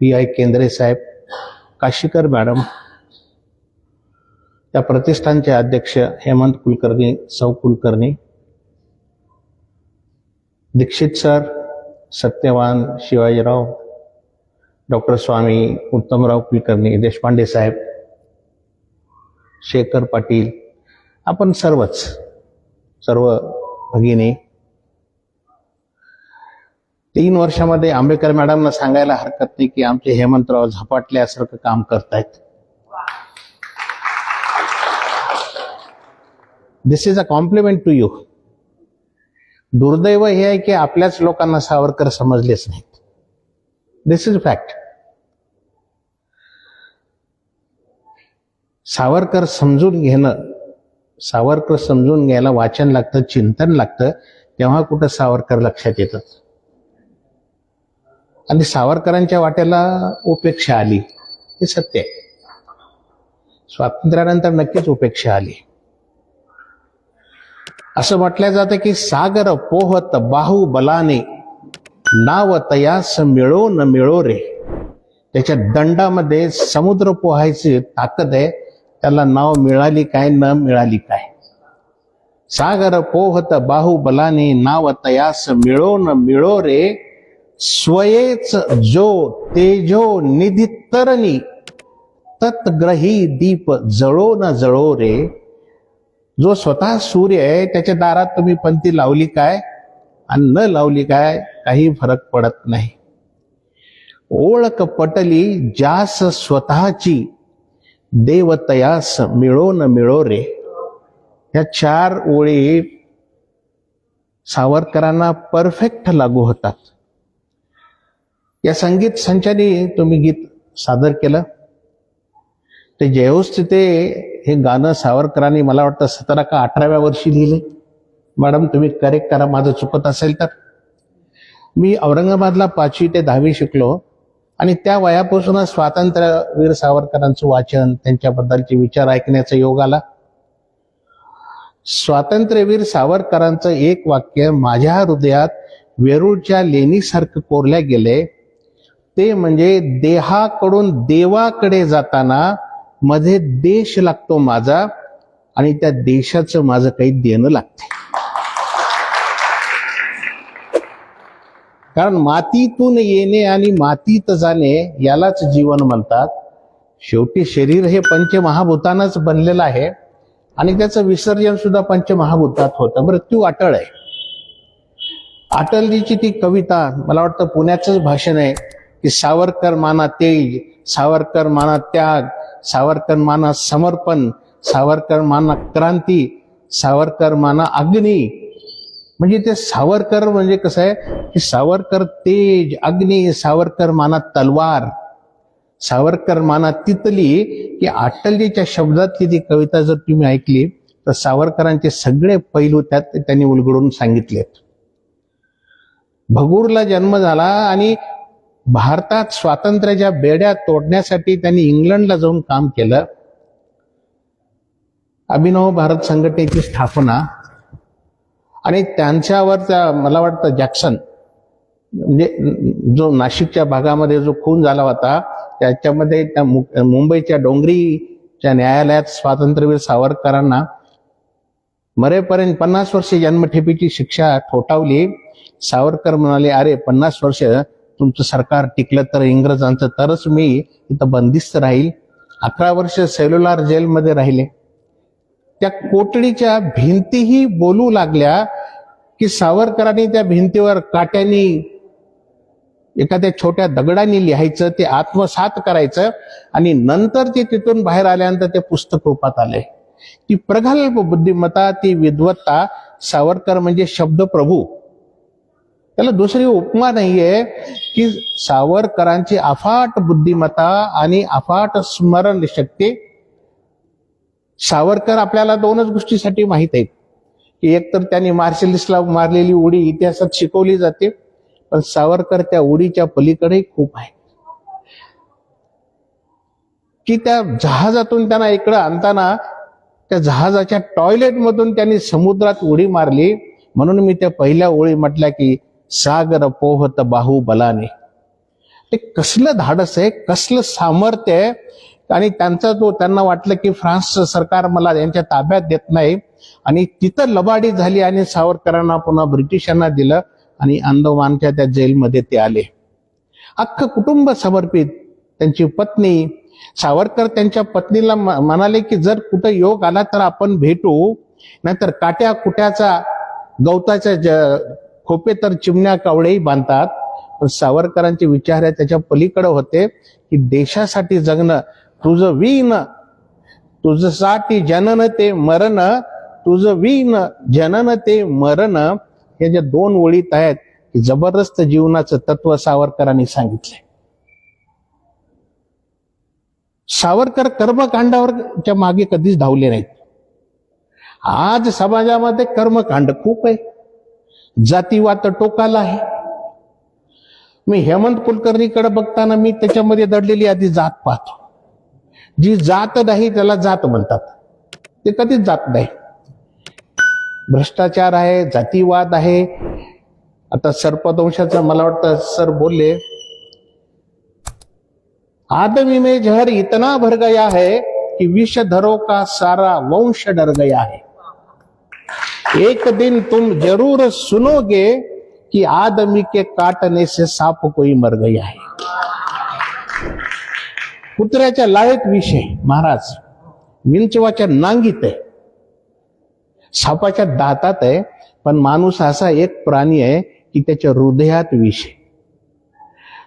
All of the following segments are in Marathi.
पी आय केंद्रे साहेब काशीकर मॅडम त्या प्रतिष्ठानचे अध्यक्ष हेमंत कुलकर्णी सौ कुलकर्णी दीक्षित सर सत्यवान शिवाजीराव डॉक्टर स्वामी उत्तमराव कुलकर्णी देशपांडे साहेब शेखर पाटील आपण सर्वच सर्व भगिनी तीन वर्षामध्ये आंबेडकर मॅडमना सांगायला हरकत नाही की आमचे हेमंतराव झपाटल्यासारखं काम करतायत. This is a compliment to you दुर्दैव हे आहे की आपल्याच लोकांना सावरकर समजलेच नाहीत. दिस इज फॅक्ट सावरकर समजून घेणं सावरकर समजून घ्यायला वाचन लागतं चिंतन लागतं तेव्हा कुठं सावरकर लक्षात येतात आणि सावरकरांच्या वाट्याला उपेक्षा आली. हे सत्य आहे. स्वातंत्र्यानंतर नक्कीच उपेक्षा आली. असं म्हटलं जातं की सागर पोहत बाहुबलाने नाव तयास मिळो न मिळो रे. त्याच्या दंडामध्ये समुद्र पोहायची ताकद आहे त्याला नाव मिळाली काय न मिळाली काय. सागर पोहत बाहुबलाने नाव तयास मिळो न मिळो रे. स्वयेच जो तेजो निधितरणी तत्ग्रही दीप जळो न जळो रे. जो स्वतः सूर्य आहे त्याच्या दारात तुम्ही पंथी लावली काय? आणि न लावली काय? काही फरक पडत नाही. ओळख पटली जास स्वतःची देवतयास मिळो न मिळो रे. या चार ओळी सावरकरांना परफेक्ट लागू होतात. या संगीत संचाने तुम्ही गीत सादर केलं. ते जयोस्थिते तिथे हे गाणं सावरकरांनी मला वाटतं सतरा का अठराव्या वर्षी लिहिले. मॅडम तुम्ही करेक्ट करा माझं चुकत असेल तर. मी औरंगाबादला पाचवी ते दहावी शिकलो आणि त्या वयापासूनच स्वातंत्र्यवीर सावरकरांचं वाचन त्यांच्याबद्दलचे विचार ऐकण्याचा योग आला. स्वातंत्र्यवीर सावरकरांचं एक वाक्य माझ्या हृदयात वेरूळच्या लेणीसारखं कोरल्या गेले ते म्हणजे देहाकडून देवाकडे जाताना मध्ये देश लागतो माझा आणि त्या देशाचं माझं काही देणं लागते. कारण मातीतून येणे आणि मातीत जाणे यालाच जीवन म्हणतात. शेवटी शरीर हे पंचमहाभूतानच बनलेलं आहे. आणि त्याचं विसर्जन सुद्धा पंचमहाभूतात होतं. मृत्यू अटळ आहे. अटलजीची ती कविता मला वाटतं पुण्याचंच भाषण आहे. की सावरकर माना तेज सावरकर माना त्याग सावरकर माना समर्पण सावरकर माना क्रांती सावरकर माना अग्नी. म्हणजे ते सावरकर म्हणजे कसं आहे? की सावरकर तेज अग्नी सावरकर माना तलवार सावरकर माना तितली की अटलजीच्या शब्दातली ती कविता जर तुम्ही ऐकली तर सावरकरांचे सगळे पैलू त्यात त्यांनी उलगडून सांगितलेत. भगूरला जन्म झाला आणि भारतात स्वातंत्र्याच्या बेड्या तोडण्यासाठी त्यांनी इंग्लंडला जाऊन काम केलं. अभिनव भारत संघटनेची स्थापना आणि त्यांच्यावरचा मला वाटतं जॅक्सन म्हणजे जो नाशिकच्या भागामध्ये जो खून झाला होता त्याच्यामध्ये त्या मुंबईच्या डोंगरीच्या न्यायालयात स्वातंत्र्यवीर सावरकरांना मरेपर्यंत पन्नास वर्षे जन्मठेपीची शिक्षा ठोठावली. सावरकर म्हणाले अरे पन्नास वर्ष तुमचं सरकार टिकलं तर इंग्रजांचं तरच मी इथं बंदिस्त राहील. अकरा वर्ष सेल्युलर जेलमध्ये राहिले. त्या कोटडीच्या भिंतीही बोलू लागल्या की सावरकरांनी त्या भिंतीवर काट्यानी एखाद्या छोट्या दगडाने लिहायचं ते आत्मसात करायचं आणि नंतर ते तिथून बाहेर आल्यानंतर ते पुस्तक रूपात आले. ती प्रगल्भ बुद्धिमत्ता ती विद्वत्ता सावरकर म्हणजे शब्द प्रभू त्याला दुसरी उपमा नाहीये की सावरकरांची अफाट बुद्धिमत्ता आणि अफाट स्मरण शक्ती सावरकर आपल्याला दोनच गोष्टीसाठी माहीत आहेत. की एक तर त्यांनी मार्शलिस्टला मारलेली उडी इतिहासात शिकवली जाते पण सावरकर त्या उडीच्या पलीकडे खूप आहे की त्या जहाजातून त्यांना इकडं आणताना त्या जहाजाच्या टॉयलेटमधून त्यांनी समुद्रात उडी मारली म्हणून मी त्या पहिल्या ओळी म्हटल्या की सागर पोहत बाहुबलाने. ते कसलं धाडस आहे कसलं सामर्थ्य आहे? आणि त्यांचा जो त्यांना वाटलं की फ्रान्सचं सरकार मला यांच्या ताब्यात देत नाही. आणि तिथं लबाडी झाली आणि सावरकरांना पुन्हा ब्रिटिशांना दिलं आणि अंदमानच्या त्या जेलमध्ये ते आले. अख्खं कुटुंब समर्पित. त्यांची पत्नी सावरकर त्यांच्या पत्नीला म- म्हणाले की जर कुठं योग आला तर आपण भेटू नाहीतर काट्या कुट्याचा गवताच्या ज खोपे तर चिमण्या कावळेही बांधतात पण सावरकरांचे विचार हे त्याच्या पलीकडे होते की देशासाठी जगणं तुझं वीन तुझसाठी जनन ते मरण तुझं वीन जनन ते मरण हे ज्या दोन ओळीत आहेत की जबरदस्त जीवनाचं तत्व सावरकरांनी सांगितलंय. सावरकर कर्मकांडावरच्या मागे कधीच धावले नाहीत. आज समाजामध्ये कर्मकांड खूप आहे. जातीवाद टोकाला आहे. मी हेमंत कुलकर्णीकडे बघताना मी त्याच्यामध्ये दडलेली आधी जात पाहतो. जी जात नाही त्याला जात म्हणतात. ते कधीच जात नाही. भ्रष्टाचार आहे जातीवाद आहे. आता सर्पदंशाचं मला वाटतं सर बोलले आदमी में जहर इतना भर गया है कि विषधरों का सारा वंश डर गया है. एक दिन तुम जरूर सुनोगे कि आदमी के काटने से साप कोई मर गया है। कुत्र्याच्या लाळेत विषय महाराज. विंचवाच्या नांगीत आहे. सापाच्या दातात आहे पण माणूस असा एक प्राणी आहे की त्याच्या हृदयात विषय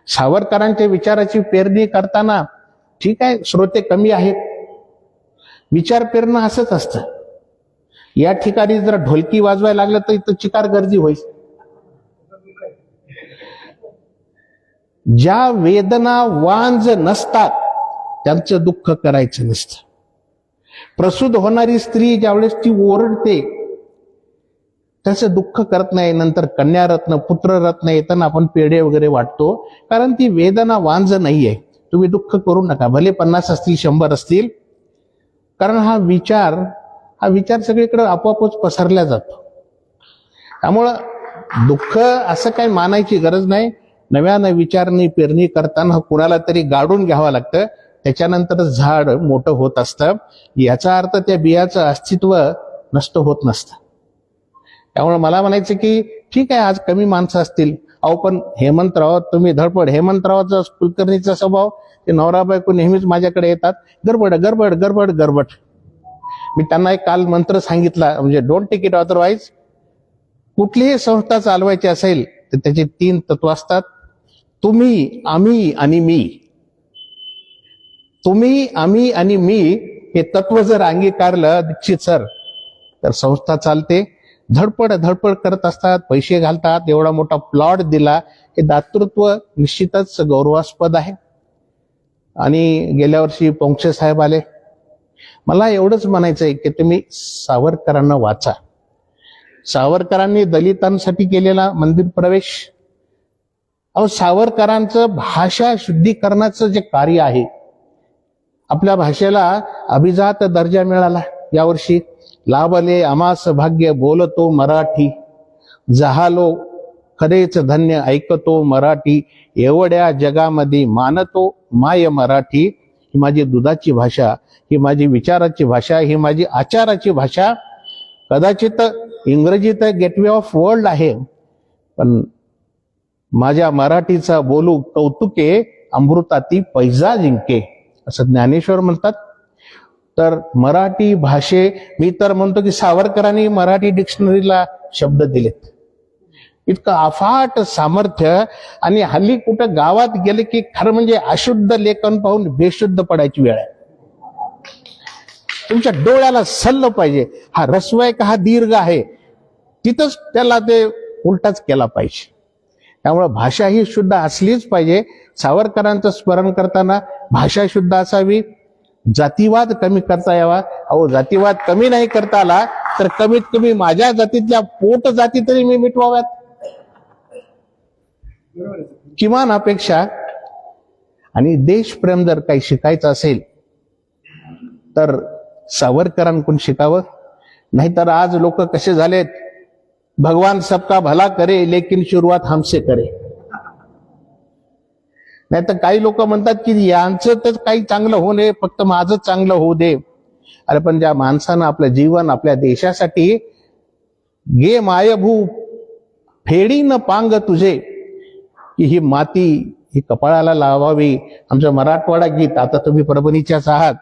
सावरकरांच्या विचाराची पेरणी करताना ठीक आहे श्रोते कमी आहेत. विचार पेरणं असंच असतं. या ठिकाणी जर ढोलकी वाजवायला लागलं तर इथं चिकार गर्दी होईल. ज्या वेदना वांज नसतात त्यांचं दुःख करायचं नसतं. प्रसूत होणारी स्त्री ज्यावेळेस ती ओरडते त्याचं दुःख करत नाही नंतर कन्यारत्न पुत्ररत्न येताना आपण पेढे वगैरे वाटतो कारण ती वेदना वांज नाहीये. तुम्ही दुःख करू नका भले पन्नास असतील शंभर असतील. कारण हा विचार हा विचार सगळीकडे आपोआपच पसरला जातो. त्यामुळं दुःख असं काही मानायची गरज नाही. नव्यानं विचारणी पेरणी करताना कुणाला तरी गाडून घ्यावं लागतं. त्याच्यानंतर झाड मोठं होत असतं. याचा अर्थ त्या बियाचं अस्तित्व नष्ट होत नसतं. त्यामुळे मला म्हणायचं की ठीक आहे आज कमी माणसं असतील. अहो पण हेमंतराव तुम्ही धडपड. हेमंतरावाचा कुलकर्णीचा स्वभाव ते नवरा बायको नेहमीच माझ्याकडे येतात. गडबड गडबड गडबड गडबड. मी त्यांना एक काल मंत्र सांगितला म्हणजे डोंट टेक इट अदरवाईज कुठलीही संस्था चालवायची असेल तर त्याचे तीन तत्व असतात. तुम्ही आम्ही आणि मी. तुम्ही आम्ही आणि मी हे तत्व जर अंगीकारलं दीक्षित सर तर संस्था चालते. धडपड धडपड करत असतात पैसे घालतात. एवढा मोठा प्लॉट दिला हे दातृत्व निश्चितच गौरवास्पद आहे. आणि गेल्या वर्षी पोंक्षे साहेब आले. मला एवढंच म्हणायचं आहे की तुम्ही सावरकरांना वाचा. सावरकरांनी दलितांसाठी केलेला मंदिर प्रवेश अहो सावरकरांचं भाषा शुद्धीकरणाचं जे कार्य आहे आपल्या भाषेला अभिजात दर्जा मिळाला यावर्षी. लाभले अमास भाग्य बोलतो मराठी जहालो खरेच धन्य ऐकतो मराठी एवढ्या जगामध्ये मानतो माय मराठी. ही माझी दुधाची भाषा ही माझी विचाराची भाषा ही माझी आचाराची भाषा. कदाचित इंग्रजीत गेटवे ऑफ वर्ल्ड आहे पण माझ्या मराठीचा बोलू कौतुके अमृताती पैजा जिंके असं ज्ञानेश्वर म्हणतात. तर मराठी भाषे मी तर म्हणतो की सावरकरांनी मराठी डिक्शनरीला शब्द दिलेत. इतकं अफाट सामर्थ्य आणि हल्ली कुठं गावात गेले की खरं म्हणजे अशुद्ध लेखन पाहून बेशुद्ध पडायची वेळ आहे. तुमच्या डोळ्याला सल्ल पाहिजे. हा रस्व आहे का हा दीर्घ आहे. तिथंच त्याला ते उलटाच केला पाहिजे. त्यामुळे भाषा ही शुद्ध असलीच पाहिजे. सावरकरांचं स्मरण करताना भाषा शुद्ध असावी. जातीवाद कमी करता यावा. अहो जातीवाद कमी नाही करता आला तर कमीत कमी माझ्या जातीतल्या पोट जाती तरी मी मिटवाव्यात. किमान अपेक्षा आणि देशप्रेम जर काही शिकायचं असेल तर सावरकरांकडून शिकावं. नाहीतर आज लोक कसे झालेत? भगवान सबका भला करे लेकिन सुरुवात हमसे करे. नाही तर काही लोक म्हणतात की यांचं तर काही चांगलं होऊ नये फक्त माझं चांगलं होऊ दे. अरे पण ज्या माणसानं आपलं जीवन आपल्या देशासाठी गे मायभू फेडी न पांग तुझे. की ही माती ही कपाळाला लावावी. आमचं मराठवाडा गीत आता तुम्ही परभणीच्याच आहात.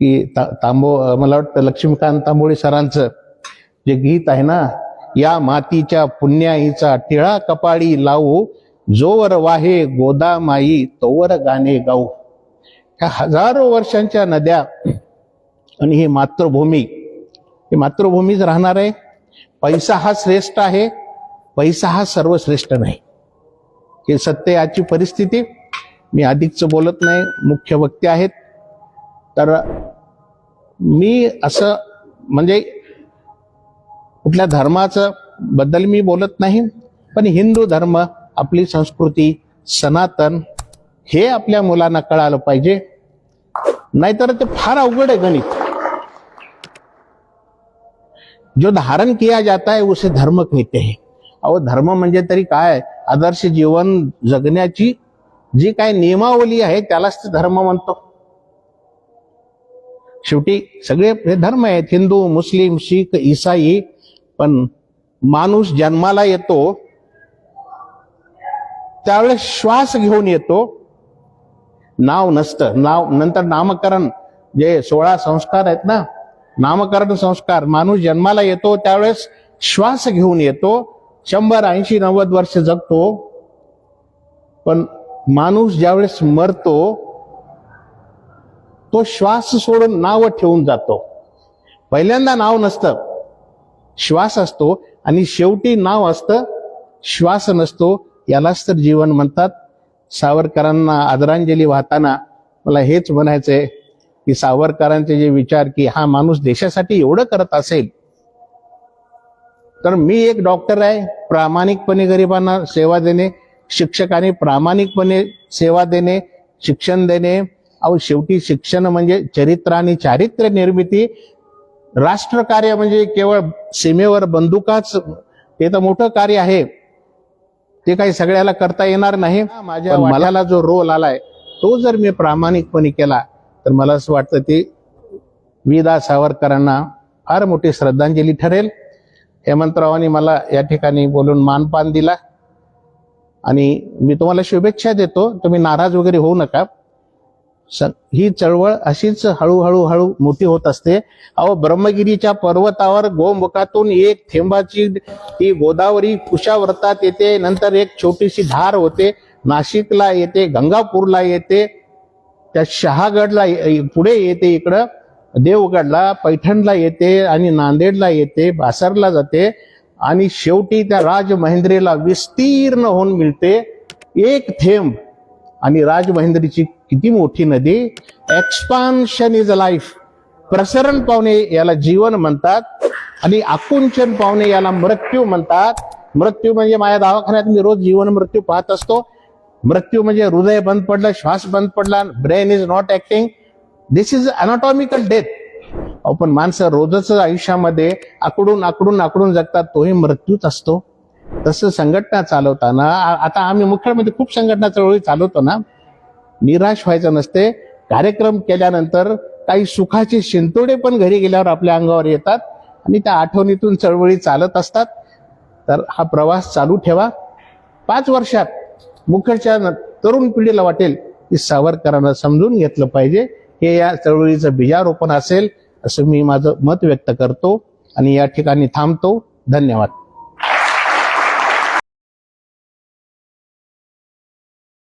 की ता- तांबो मला वाटतं लक्ष्मीकांत तांबोळे सरांचं जे गीत आहे ना या मातीच्या पुण्याईचा टिळा कपाळी लावू जोवर वाहे गोदामाई तोवर गाणे गाऊ. ह्या हजारो वर्षांच्या नद्या आणि ही मातृभूमी. ही मातृभूमीच राहणार आहे. पैसा हा श्रेष्ठ आहे. पैसा हा सर्वश्रेष्ठ नाही. हे सत्य याची परिस्थिती. मी अधिकचं बोलत नाही मुख्य वक्ते आहेत. तर मी असं म्हणजे कुठल्या धर्माचं बद्दल मी बोलत नाही पण हिंदू धर्म आपली संस्कृती सनातन हे आपल्या मुलांना कळालं पाहिजे. नाहीतर ते फार अवघड आहे गणित. जो धारण किया जाता है उसे धर्म कहते हैं. अहो धर्म म्हणजे तरी काय? आदर्श जीवन जगण्याची जी काय नियमावली आहे त्यालाच ते धर्म म्हणतो. शेवटी सगळे हे धर्म आहेत हिंदू मुस्लिम शीख इसाई पण माणूस जन्माला येतो त्यावेळेस श्वास घेऊन येतो. नाव नसतं. नाव नंतर नामकरण जे सोळा संस्कार आहेत ना नामकरण संस्कार माणूस जन्माला येतो त्यावेळेस श्वास घेऊन येतो. शंभर ऐंशी नव्वद वर्ष जगतो पण माणूस ज्यावेळेस मरतो तो श्वास सोडून नाव ठेवून जातो. पहिल्यांदा नाव नसतं श्वास असतो आणि शेवटी नाव असतं श्वास नसतो. यालाच तर जीवन म्हणतात. सावरकरांना आदरांजली वाहताना मला हेच म्हणायचंय की सावरकरांचे जे विचार की हा माणूस देशासाठी एवढं करत असेल तर मी एक डॉक्टर आहे प्रामाणिकपणे गरिबांना सेवा देणे शिक्षकाने प्रामाणिकपणे सेवा देणे शिक्षण देणे. अहो शेवटी शिक्षण म्हणजे चरित्र आणि चारित्र्य निर्मिती. राष्ट्रकार्य म्हणजे केवळ सीमेवर बंदुकाच ते तर मोठं कार्य आहे. ते काही सगळ्याला करता येणार नाही. माझ्या मलाला जो रोल आलाय तो जर मी प्रामाणिकपणे केला तर मला असं वाटतं ते विदा सावरकरांना फार मोठी श्रद्धांजली ठरेल. हेमंतरावांनी मला या ठिकाणी बोलून मानपान दिला. आणि मी तुम्हाला शुभेच्छा देतो. तुम्ही नाराज वगैरे होऊ नका. ही चळवळ अशीच हळूहळू हळू मोठी होत असते. अहो ब्रह्मगिरीच्या पर्वतावर गोमुखातून एक थेंबाची ती गोदावरी कुशाव्रतात येते. नंतर एक छोटीशी धार होते. नाशिकला येते गंगापूरला येते. त्या शहागडला ये- पुढे येते इकडं. देवगडला पैठणला येते आणि नांदेडला येते बासरला जाते आणि शेवटी त्या राजमहेंद्रीला विस्तीर्ण होऊन मिळते एक थेंब. आणि राजमहेंद्रीची किती मोठी नदी? एक्सपान्शन इज लाईफ प्रसरण पावणे याला जीवन म्हणतात आणि आकुंचन पावणे याला मृत्यू म्हणतात. मृत्यू म्हणजे माझ्या दवाखान्यात मी रोज जीवन मृत्यू पाहत असतो. मृत्यू म्हणजे हृदय बंद पडलं श्वास बंद पडला brain is not acting this is anatomical death पण माणसं रोजच आयुष्यामध्ये आकडून आकडून आकडून जगतात तोही मृत्यूच असतो. तसं संघटना चालवताना आता आम्ही मुख्यमध्ये खूप संघटना चळवळी चालवतो ना. निराश व्हायचं नसते. कार्यक्रम केल्यानंतर काही सुखाचे शिंतोडे पण घरी गेल्यावर आपल्या अंगावर येतात आणि त्या आठवणीतून चळवळी चालत असतात. तर हा प्रवास चालू ठेवा. पाच वर्षात मुखर्च्या न- तरुण पिढीला वाटेल की सावरकरांना समजून घेतलं पाहिजे. हे या चळवळीचं बीजारोपण असेल असं मी माझं मत व्यक्त करतो आणि या ठिकाणी थांबतो. धन्यवाद.